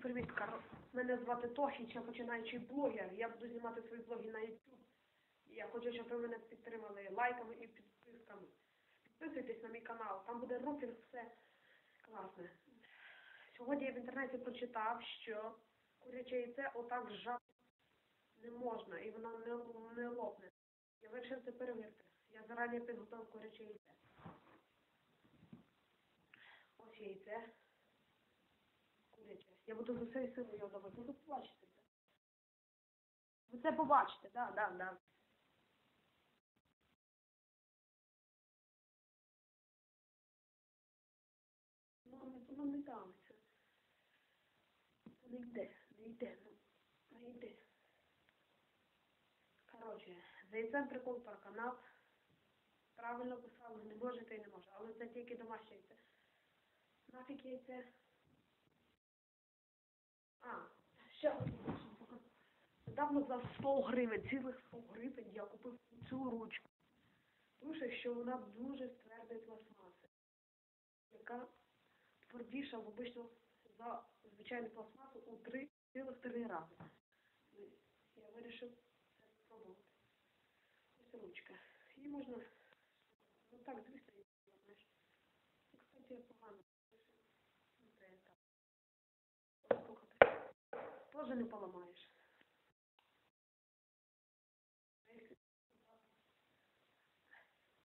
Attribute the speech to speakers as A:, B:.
A: привіт, Каро. Мене звати Тохіч, я починаючий блогер. Я буду знімати свої блоги на YouTube. Я хочу, щоб ви мене підтримали лайками і підписками. Підписуйтесь на мій канал, там буде рупінг, все класне. Сьогодні я в інтернеті прочитав, що куряче яйце отак жати не можна, і воно не, не лопне. Я вирішив це перевірити. Я зарані підготував куряче яйце. Ось яйце. Я буду за всією силою його давати. Ви побачите це. Ви це побачите, да, так, да. Ну, воно не давиться. Не йде, не йде, ну, не йде. Коротше, за яйцем прикол про канал. Правильно писали, не можете і не може. Але це тільки домашнє яйце. Нафіг яйце. Ще. Недавно за 100 гривень, цілих 100 гривень я купив цю ручку. Пише, що вона дуже з твердої пластмаси, яка твердіша обично за звичайну пластмасу у 3,3 рази. Я вирішив це спробувати. Ось ручка. Її можна, ну так, знаєш. Ну, Кстати, я погано. Тоже не поламаєш.